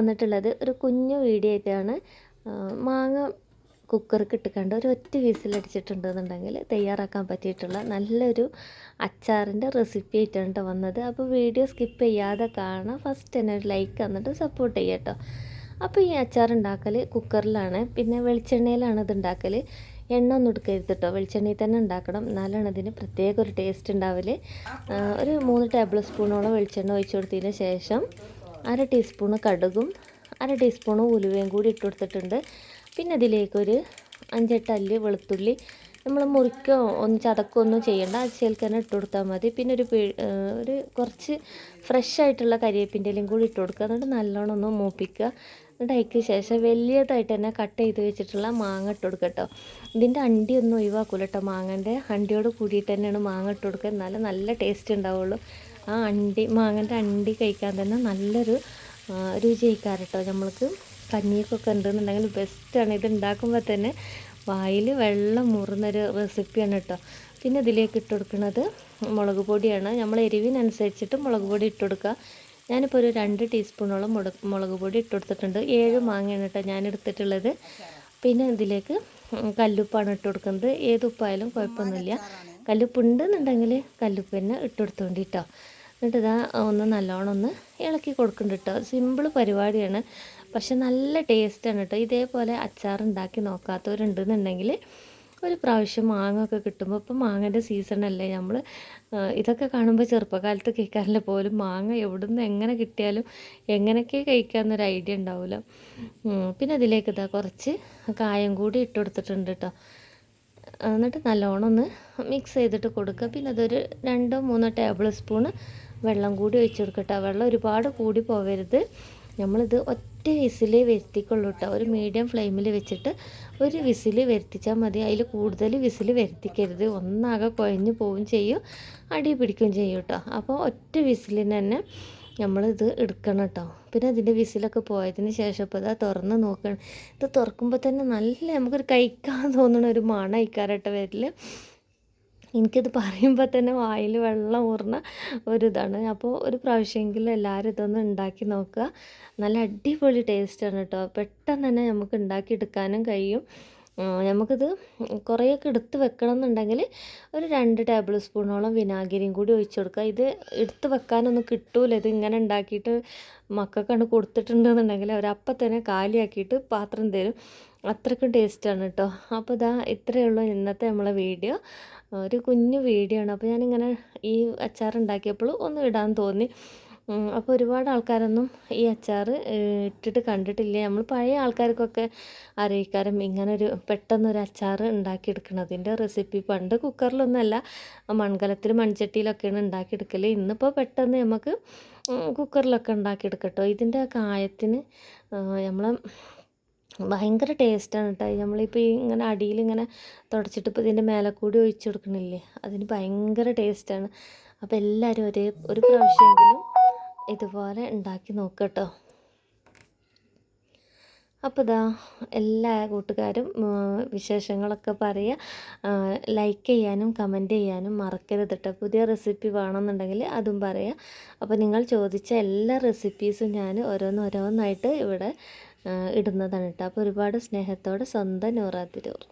വന്നിട്ടുള്ളത് ഒരു കുഞ്ഞു വീഡിയോ ആയിട്ടാണ്. മാങ്ങ കുക്കർക്ക് ഇട്ടുകൊണ്ട് ഒരു ഒറ്റ വിസിലടിച്ചിട്ടുണ്ടെന്നുണ്ടെങ്കിൽ തയ്യാറാക്കാൻ പറ്റിയിട്ടുള്ള നല്ലൊരു അച്ചാറിന്റെ റെസിപ്പി ആയിട്ടാണ് ട്ടോ വന്നത്. അപ്പോൾ വീഡിയോ സ്കിപ്പ് ചെയ്യാതെ കാണാം. ഫസ്റ്റ് തന്നെ ഒരു ലൈക്ക് തന്നിട്ട് സപ്പോർട്ട് ചെയ്യുക കേട്ടോ അപ്പോൾ ഈ അച്ചാർ ഉണ്ടാക്കൽ കുക്കറിലാണ് പിന്നെ വെളിച്ചെണ്ണയിലാണ് ഇത് ഉണ്ടാക്കൽ. എണ്ണ ഒന്നും എടുക്കരുത് കേട്ടോ വെളിച്ചെണ്ണയിൽ തന്നെ ഉണ്ടാക്കണം. എന്നാലാണ് അതിന് പ്രത്യേക ഒരു ടേസ്റ്റ് ഉണ്ടാവൽ ഒരു മൂന്ന് ടേബിൾ സ്പൂണോളം വെളിച്ചെണ്ണ ഒഴിച്ചു കൊടുത്തതിന് ശേഷം അര ടീസ്പൂണ് കടുകും അര ടീസ്പൂണ് ഉലുവയും കൂടി ഇട്ട് കൊടുത്തിട്ടുണ്ട്. പിന്നെ ഇതിലേക്കൊരു അഞ്ചെട്ട് അല്ലി വെളുത്തുള്ളി നമ്മൾ മുറിക്കോ ഒന്ന് ചതക്കോ ഒന്നും ചെയ്യണ്ട. ആ തന്നെ ഇട്ട് കൊടുത്താൽ മതി. പിന്നെ ഒരു ഒരു കുറച്ച് ഫ്രഷ് ആയിട്ടുള്ള കരിവേപ്പിന്റെലും കൂടി ഇട്ട് കൊടുക്കുക. എന്നിട്ട് നല്ലോണം ഒന്ന് മൂപ്പിക്കുക. എന്നിട്ട് അതിക്ക് ശേഷം വലിയതായിട്ട് തന്നെ കട്ട് ചെയ്ത് വെച്ചിട്ടുള്ള മാങ്ങ ഇട്ട് കൊടുക്കുക കേട്ടോ. ഇതിന്റെ അണ്ടി ഒന്നും ഒഴിവാക്കൂല കേട്ടോ മാങ്ങന്റെ അണ്ടിയോട് കൂടിയിട്ട് തന്നെയാണ് മാങ്ങ ഇട്ട് കൊടുക്കുക. എന്നാലും നല്ല ടേസ്റ്റ് ഉണ്ടാവുള്ളൂ. ആ അണ്ടി മാങ്ങന്റെ അണ്ടി കഴിക്കാൻ തന്നെ നല്ലൊരു ആ, രുചി കഴിക്കാറ് കേട്ടോ നമ്മൾക്ക്. കഞ്ഞിക്കൊക്കെ ഉണ്ടെന്നുണ്ടെങ്കിൽ ബെസ്റ്റാണ് ഇത് ഉണ്ടാക്കുമ്പോൾ തന്നെ വായിൽ വെള്ളം മുറുന്നൊരു റെസിപ്പിയാണ് കേട്ടോ പിന്നെ ഇതിലേക്ക് ഇട്ട് കൊടുക്കുന്നത് മുളക് പൊടിയാണ്. നമ്മൾ എരിവിനനുസരിച്ചിട്ട് മുളക് പൊടി ഇട്ട് കൊടുക്കുക. ഞാനിപ്പോൾ ഒരു രണ്ട് ടീസ്പൂണോളം മുളക് മുളക് പൊടി ഇട്ട് കൊടുത്തിട്ടുണ്ട്. ഏഴ് മാങ്ങയാണ് കേട്ടോ ഞാൻ എടുത്തിട്ടുള്ളത്. പിന്നെ ഇതിലേക്ക് കല്ലുപ്പാണ് ഇട്ട് കൊടുക്കുന്നത്. ഏതുപ്പായാലും കുഴപ്പമൊന്നുമില്ല. കല്ലുപ്പ് ഉണ്ടെന്നുണ്ടെങ്കിൽ കല്ലുപ്പ് തന്നെ ഇട്ട് കൊടുത്തോണ്ടി കേട്ടോ എന്നിട്ട് ഇതാ ഒന്ന് നല്ലോണം ഒന്ന് ഇളക്കി കൊടുക്കുന്നുണ്ട് കേട്ടോ സിമ്പിൾ പരിപാടിയാണ്. പക്ഷെ നല്ല ടേസ്റ്റാണ് കേട്ടോ ഇതേപോലെ അച്ചാർ ഉണ്ടാക്കി നോക്കാത്തവരുണ്ടെന്നുണ്ടെങ്കിൽ ഒരു പ്രാവശ്യം മാങ്ങ ഒക്കെ കിട്ടുമ്പോൾ ഇപ്പം മാങ്ങന്റെ സീസണല്ലേ നമ്മൾ ഇതൊക്കെ കാണുമ്പോൾ ചെറുപ്പകാലത്ത് കഴിക്കാറില്ല പോലും മാങ്ങ എവിടുന്ന് എങ്ങനെ കിട്ടിയാലും എങ്ങനെയൊക്കെ കഴിക്കാമെന്നൊരു ഐഡിയ ഉണ്ടാവില്ല പിന്നെ അതിലേക്ക് ഇതാ കുറച്ച് കായം കൂടി ഇട്ട് കൊടുത്തിട്ടുണ്ട് കേട്ടോ എന്നിട്ട് നല്ലോണം ഒന്ന് മിക്സ് ചെയ്തിട്ട് കൊടുക്കുക പിന്നെ അതൊരു രണ്ടോ മൂന്നോ ടേബിൾ സ്പൂണ് വെള്ളം കൂടി ഒഴിച്ച് കൊടുക്കട്ടെ. വെള്ളം ഒരുപാട് കൂടി പോവരുത്. നമ്മളിത് ഒറ്റ വിസിൽ വരുത്തിക്കൊള്ളൂ കേട്ടോ. ഒരു മീഡിയം ഫ്ലെയിമിൽ വെച്ചിട്ട് ഒരു വിസിൽ വരുത്തിച്ചാൽ മതി. അതിൽ കൂടുതൽ വിസിൽ വരുത്തിക്കരുത്. ഒന്നാകെ കുഴഞ്ഞു പോവുകയും ചെയ്യും അടി പിടിക്കുകയും ചെയ്യും കേട്ടോ. അപ്പോൾ ഒറ്റ വിസിലിന് തന്നെ നമ്മളിത് എടുക്കണം കേട്ടോ. പിന്നെ അതിന്റെ വിസിലൊക്കെ പോയതിന് ശേഷം ഇപ്പോൾ ഇതാ തുറന്ന് നോക്കണം. ഇത് തുറക്കുമ്പോൾ തന്നെ നല്ല നമുക്കൊരു കഴിക്കാൻ തോന്നുന്ന ഒരു മണം അയക്കാറട്ടെ വരിൽ എനിക്കിത് പറയുമ്പോൾ തന്നെ വായിൽ വെള്ളം ഊർന്ന ഒരിതാണ്. അപ്പോൾ ഒരു പ്രാവശ്യമെങ്കിലും എല്ലാവരും ഇതൊന്ന് ഉണ്ടാക്കി നോക്കുക. നല്ല അടിപൊളി ടേസ്റ്റാണ് കേട്ടോ പെട്ടെന്ന് തന്നെ നമുക്ക് ഉണ്ടാക്കിയെടുക്കാനും കഴിയും. നമുക്കിത് കുറേയൊക്കെ എടുത്ത് വെക്കണം എന്നുണ്ടെങ്കിൽ ഒരു രണ്ട് ടേബിൾ സ്പൂണോളം വിനാഗിരിയും കൂടി ഒഴിച്ചു കൊടുക്കുക. ഇത് എടുത്ത് വെക്കാനൊന്നും കിട്ടൂല. ഇത് ഇങ്ങനെ ഉണ്ടാക്കിയിട്ട് മക്കൾക്കാണ് കൊടുത്തിട്ടുണ്ടെന്നുണ്ടെങ്കിൽ അവരപ്പം തന്നെ കാലിയാക്കിയിട്ട് പാത്രം തരും. അത്രയ്ക്കും ടേസ്റ്റാണ് കേട്ടോ. അപ്പോൾ ഇതാ ഇത്രയേ ഉള്ളൂ ഇന്നത്തെ നമ്മളെ വീഡിയോ. ഒരു കുഞ്ഞു വീഡിയോ ആണ്. അപ്പോൾ ഞാനിങ്ങനെ ഈ അച്ചാർ ഉണ്ടാക്കിയപ്പോൾ ഒന്ന് ഇടാൻ തോന്നി. അപ്പോൾ ഒരുപാട് ആൾക്കാരൊന്നും ഈ അച്ചാർ ഇട്ടിട്ട് കണ്ടിട്ടില്ല. നമ്മൾ പഴയ ആൾക്കാർക്കൊക്കെ അറിയിക്കാരം ഇങ്ങനൊരു പെട്ടെന്നൊരു അച്ചാർ ഉണ്ടാക്കിയെടുക്കണതിന്റെ റെസിപ്പി പണ്ട് കുക്കറിലൊന്നുമല്ല മൺകലത്തിൽ മൺചട്ടിയിലൊക്കെയാണ് ഉണ്ടാക്കിയെടുക്കൽ ഇന്നിപ്പോൾ പെട്ടെന്ന് നമുക്ക് കുക്കറിലൊക്കെ ഉണ്ടാക്കിയെടുക്കട്ടോ. ഇതിന്റെ കായത്തിന് നമ്മൾ ഭയങ്കര ടേസ്റ്റാണ് കേട്ടോ നമ്മളിപ്പോൾ ഇങ്ങനെ അടിയിൽ ഇങ്ങനെ തുടച്ചിട്ട് ഇപ്പോൾ ഇതിന്റെ മേലെ കൂടി ഒഴിച്ചു കൊടുക്കണില്ലേ? അതിന് ഭയങ്കര ടേസ്റ്റാണ്. അപ്പോൾ എല്ലാവരും ഒരേ ഒരു പ്രാവശ്യമെങ്കിലും ഇതുപോലെ ഉണ്ടാക്കി നോക്കട്ടോ. അപ്പോൾ ഇതാ എല്ലാ കൂട്ടുകാരും വിശേഷങ്ങളൊക്കെ പറയുക. ലൈക്ക് ചെയ്യാനും കമന്റ് ചെയ്യാനും മറക്കരുത് കേട്ടോ പുതിയ റെസിപ്പി വേണമെന്നുണ്ടെങ്കിൽ അതും പറയുക അപ്പോൾ നിങ്ങൾ ചോദിച്ച എല്ലാ റെസിപ്പീസും ഞാൻ ഓരോന്നോരോന്നായിട്ട് ഇവിടെ ഇടുന്നതാണ് കേട്ടോ അപ്പോൾ ഒരുപാട് സ്നേഹത്തോടെ സ്വന്തം നൂറാത്തിരൂർ.